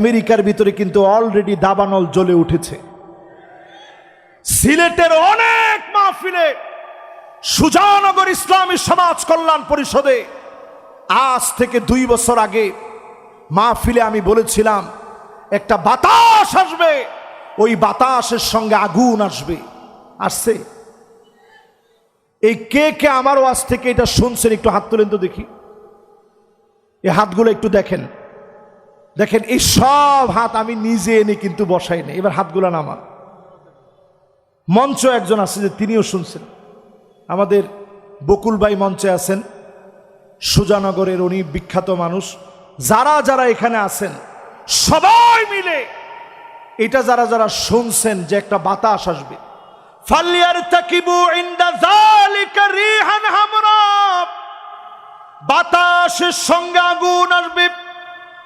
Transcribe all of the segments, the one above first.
আমেরিকার ভিতরে কিন্তু অলরেডি দাবানল জ্বলে উঠেছে। সিলেটের অনেক মাহফিলে সুজানগর ইসলামী সমাজ কল্যাণ পরিষদে আজ থেকে দুই বছর আগে মাহফিলে আমি বলেছিলাম, একটা বাতাস আসবে, ওই বাতাসের সঙ্গে আগুন আসবে। আসছে? এই কে কে আমার ওয়াজ থেকে এটা শুনছেন, একটু হাত তোলেন তো দেখি। এই হাতগুলো একটু দেখেন। দেখেন, এই সব হাত আমি নিজে এনে কিন্তু বসাই না এবার হাতগুলো নামা মঞ্চ একজন আছে যে তিনিও শুনছেন। আমাদের বকুল ভাই মঞ্চে আছেন। সুজানগরের উনি বিখ্যাত মানুষ। যারা যারা এখানে আছেন, সবাই মিলে এটা যারা যারা শুনছেন যে একটা বাতাস আসবে। বাতাসের সঙ্গে আগুন আসবে।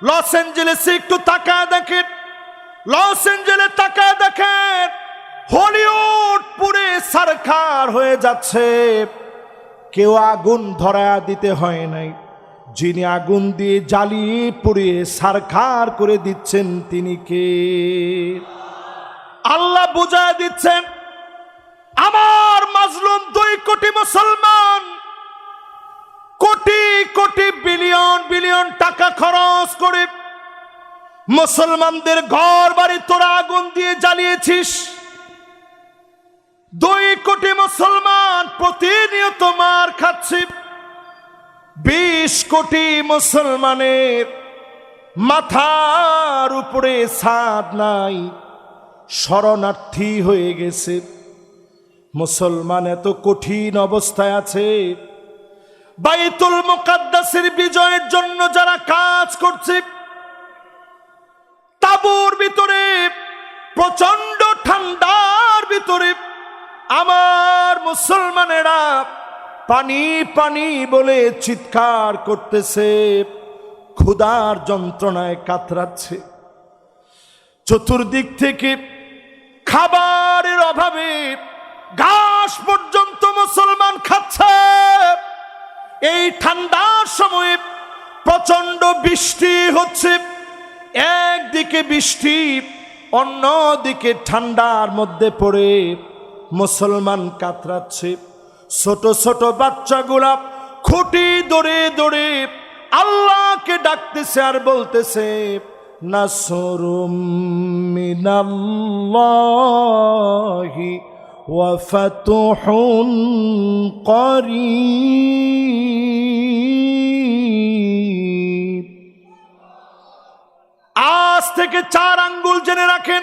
লস অ্যাঞ্জেলেসে একটু তাকায় দেখেন। লস অ্যাঞ্জেলে তাকায় দেখেন। হলিউড পুরে সরকার হয়ে যাচ্ছে। কেউ আগুন ধরা দিতে হয় নাই। যিনি আগুন দিয়ে জ্বালিয়ে পুড়িয়ে সারখার করে দিচ্ছেন তিনি কে? আল্লাহ বুঝায় দিচ্ছেন, আমার মাজলুম দুই কোটি মুসলমান কোটি কোটি বিলিয়ন বিলিয়ন টাকা খরচ করে মুসলমানদের ঘর বাড়ি তোরা আগুন দিয়ে জ্বালিয়েছিস। দুই কোটি মুসলমান প্রতিনিয়ত মার খাচ্ছে। বিশ কোটি মুসলমানের মাথার উপরে ছাদ নাই, শরণার্থী হয়ে গেছে। মুসলমান এত কঠিন অবস্থায় আছে। বাইতুল মুকাদ্দাসের বিজয়ের জন্য যারা কাজ করছে, তাবুর ভিতরে প্রচণ্ড ঠান্ডার ভিতরে, আমার মুসলমানেরা পানি পানি বলে চিৎকার করতেছে, ক্ষুধার যন্ত্রণায় কাতরাচ্ছে। চতুর্দিক থেকে খাবারের অভাবে ঘাস পর্যন্ত এই ঠান্ডার সময়ে প্রচণ্ড বৃষ্টি হচ্ছে। একদিকে বৃষ্টি, অন্যদিকে ঠান্ডার মধ্যে পড়ে মুসলমান কাতরাচ্ছে। ছোট ছোট বাচ্চাগুলা খুঁটি দৌড়ে দৌড়ে আল্লাহকে ডাকতেছে আর বলতেছে, নাসরুম মিনাল্লাহি ফাতুহুন করিব আজ থেকে চার আঙ্গুল জেনে রাখেন।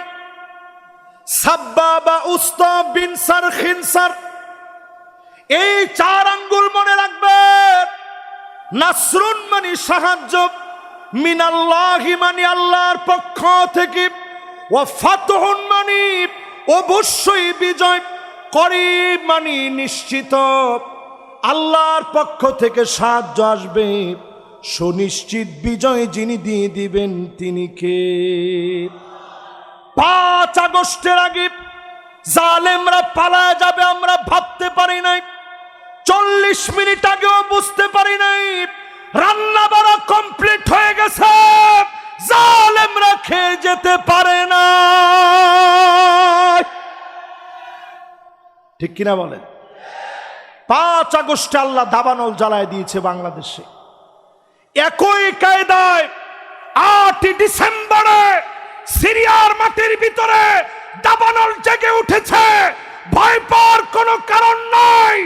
সাব্বা বা উস্তা বিনসার খিনসার এই চার আঙ্গুল মনে রাখবেন। নাসরুন মানে সাহায্য, মিনাল্লাহি মানে আল্লাহর পক্ষ থেকে ও ফাতহুন মানে অবশ্যই বিজয়। করিব মানে নিশ্চিত। আল্লাহর পক্ষ থেকে সাহায্য আসবে। সুনিশ্চিত বিজয় যিনি দিয়ে দিবেন, তিনি কে? পাঁচ আগস্টের আগে জালেমরা পালায় যাবে, আমরা ভাবতে পারি নাই। চল্লিশ মিনিট আগেও বুঝতে পারি নাই। রান্না বাড়া কমপ্লিট হয়ে গেছে। জালেমরা খেয়ে যেতে পারে না। ঠিক কিনা বলেন? পাঁচ আগস্টে আল্লাহ দাবানল জ্বালায় দিয়েছে বাংলাদেশে। একই কায়দায় আটই ডিসেম্বরে সিরিয়ার মাটির ভিতরে দাবানল জেগে উঠেছে। ভয় কোনো কারণ নাই।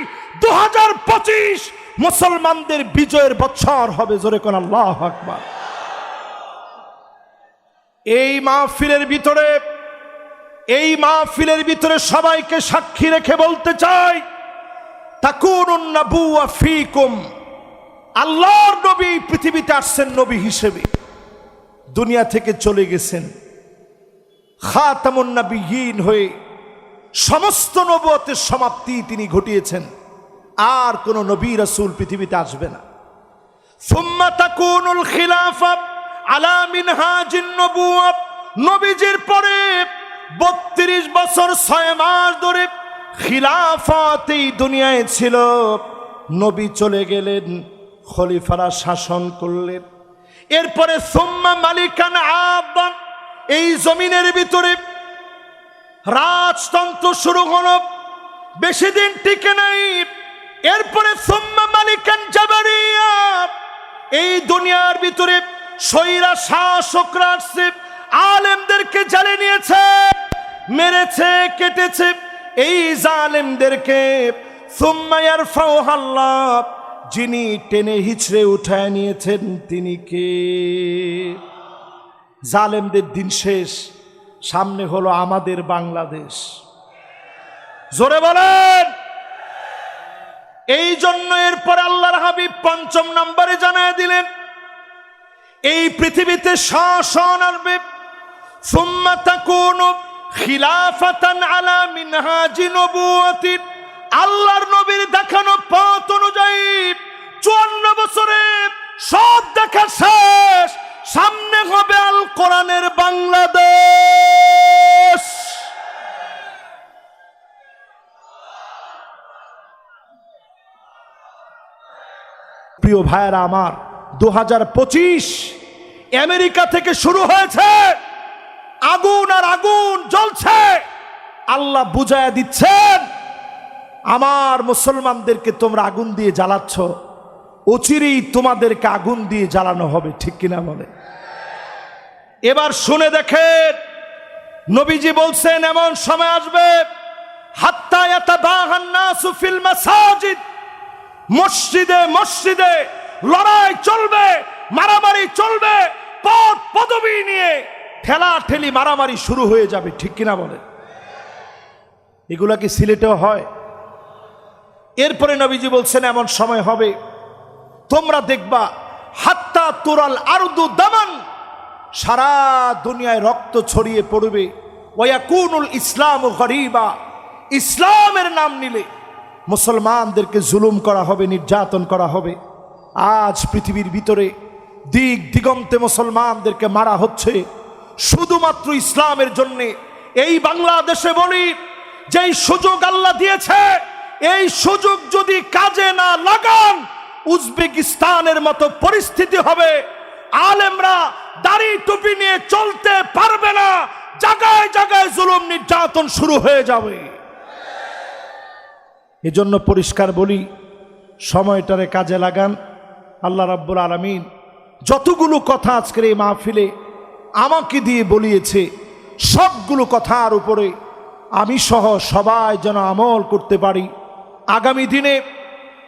দু হাজার পঁচিশ মুসলমানদের বিজয়ের বছর হবে, জোরে কোন আল্লাহ আকবার। এই মাহফিলের ভিতরে এই মাহফিলের ভিতরে সবাইকে সাক্ষী রেখে বলতে চাই আল্লাহর নবী পৃথিবীতে আসছেন নবী হিসেবে। দুনিয়া থেকে চলে গেছেন। খাতামুন নবীহীন হয়ে সমস্ত নবতের সমাপ্তি তিনি ঘটিয়েছেন। আর কোন নবী রাসূল পৃথিবীতে আসবে না। নবীজির পরে বত্রিশ বছর ছয় মাস ধরে খিলাফত এই দুনিয়ায় ছিল। নবী চলে গেলেন, খলিফারা শাসন করলেন। এরপরে সোম্মা মালিকান আব্বান এই জমিনের ভিতরে রাজতন্ত্র শুরু হলো। বেশি দিন টিকে নাই। এরপরে সোম্মা মালিকান জাবারিয়া এই দুনিয়ার ভিতরে সৈরা শাসকরা আসছে। আলেমদেরকে জ্বালে নিয়েছে, মেরেছে, কেটেছে। এই জালেমদেরকে সুম্মায়ার ফাওহাল্লাহ যিনি টেনে হিচড়ে উঠায় নিয়েছেন, তিনি কে? জালেমদের দিন শেষ, সামনে হলো আমাদের বাংলাদেশ। জোরে বলেন! এই জন্য এরপর আল্লাহর হাবিব পঞ্চম নম্বরে জানায় দিলেন, এই পৃথিবীতে শাসন আসবে। সুম্মা তাকুনু খিলাফাতান আলা মিনহাজি নবুয়াতিন আল্লাহর নবীর দেখানো পথ অনুযায়ী চুয়ান্ন বছরে সব দেখা শেষ। সামনে হবে আল কোরআনের বাংলাদেশ। প্রিয় ভাইয়েরা আমার দু হাজার পঁচিশ আমেরিকা থেকে শুরু হয়েছে। আগুন আর আগুন জ্বলছে। আল্লাহ বুঝায় দিচ্ছেন, আমার মুসলমানদেরকে তোমরা আগুন দিয়ে জ্বালাচ্ছ। অচিরেই তোমাদেরকে আগুন দিয়ে জ্বালানো হবে, ঠিক কিনা বলে? এবার শুনে দেখেন, নবীজি বলছেন, এমন সময় আসবে মসজিদে। মসজিদে লড়াই চলবে, মারামারি চলবে পদ পদবি নিয়ে ঠেলা ঠেলি মারামারি শুরু হয়ে যাবে, ঠিক কিনা বলে এগুলা কি সিলেটেও হয়? এরপরে নবীজি বলছেন, এমন সময় হবে, তোমরা দেখবা, হাত্তা তোরাল আরদু দামান, সারা দুনিয়ায় রক্ত ছড়িয়ে পড়বে, ওয়াকুনুল ইসলাম গরিবা, ইসলামের নাম নিলে মুসলমানদেরকে জুলুম করা হবে, নির্যাতন করা হবে। আজ পৃথিবীর ভিতরে দিক দিগন্তে মুসলমানদেরকে মারা হচ্ছে শুধুমাত্র ইসলামের জন্য। এই বাংলাদেশে বলি, যেই সুযোগ আল্লাহ দিয়েছে, এই সুযোগ যদি কাজে না লাগান, উজবেকিস্তানের মতো পরিস্থিতি হবে। আলেমরা দাড়ি টুপি নিয়ে চলতে পারবে না, জায়গায় জায়গায় জুলুম নির্যাতন শুরু হয়ে যাবে। এজন্য পরিষ্কার বলি, সময়টারে কাজে লাগান। আল্লাহ রাব্বুল আলমিন, যতগুলো কথা আজকের এই মাহফিলে আমাকে দিয়ে বলিয়েছে, সবগুলো কথার উপরে আমি সহ সবাই যেন আমল করতে পারি। আগামী দিনে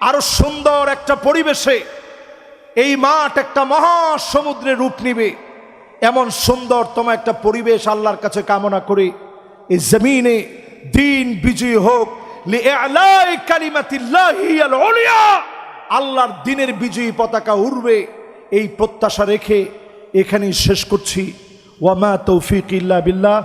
আরও সুন্দর একটা পরিবেশে এই মাঠ একটা মহাসমুদ্রে রূপ নিবে। এমন সুন্দরতম একটা পরিবেশ আল্লাহর কাছে কামনা করে এই জমিনে দিন বিজয়ী হোক। আল্লাহর দিনের বিজয়ী পতাকা উড়বে, এই প্রত্যাশা রেখে এখানেই শেষ করছি। ওয়ামা তৌফিক ইল্লা বিল্লাহ।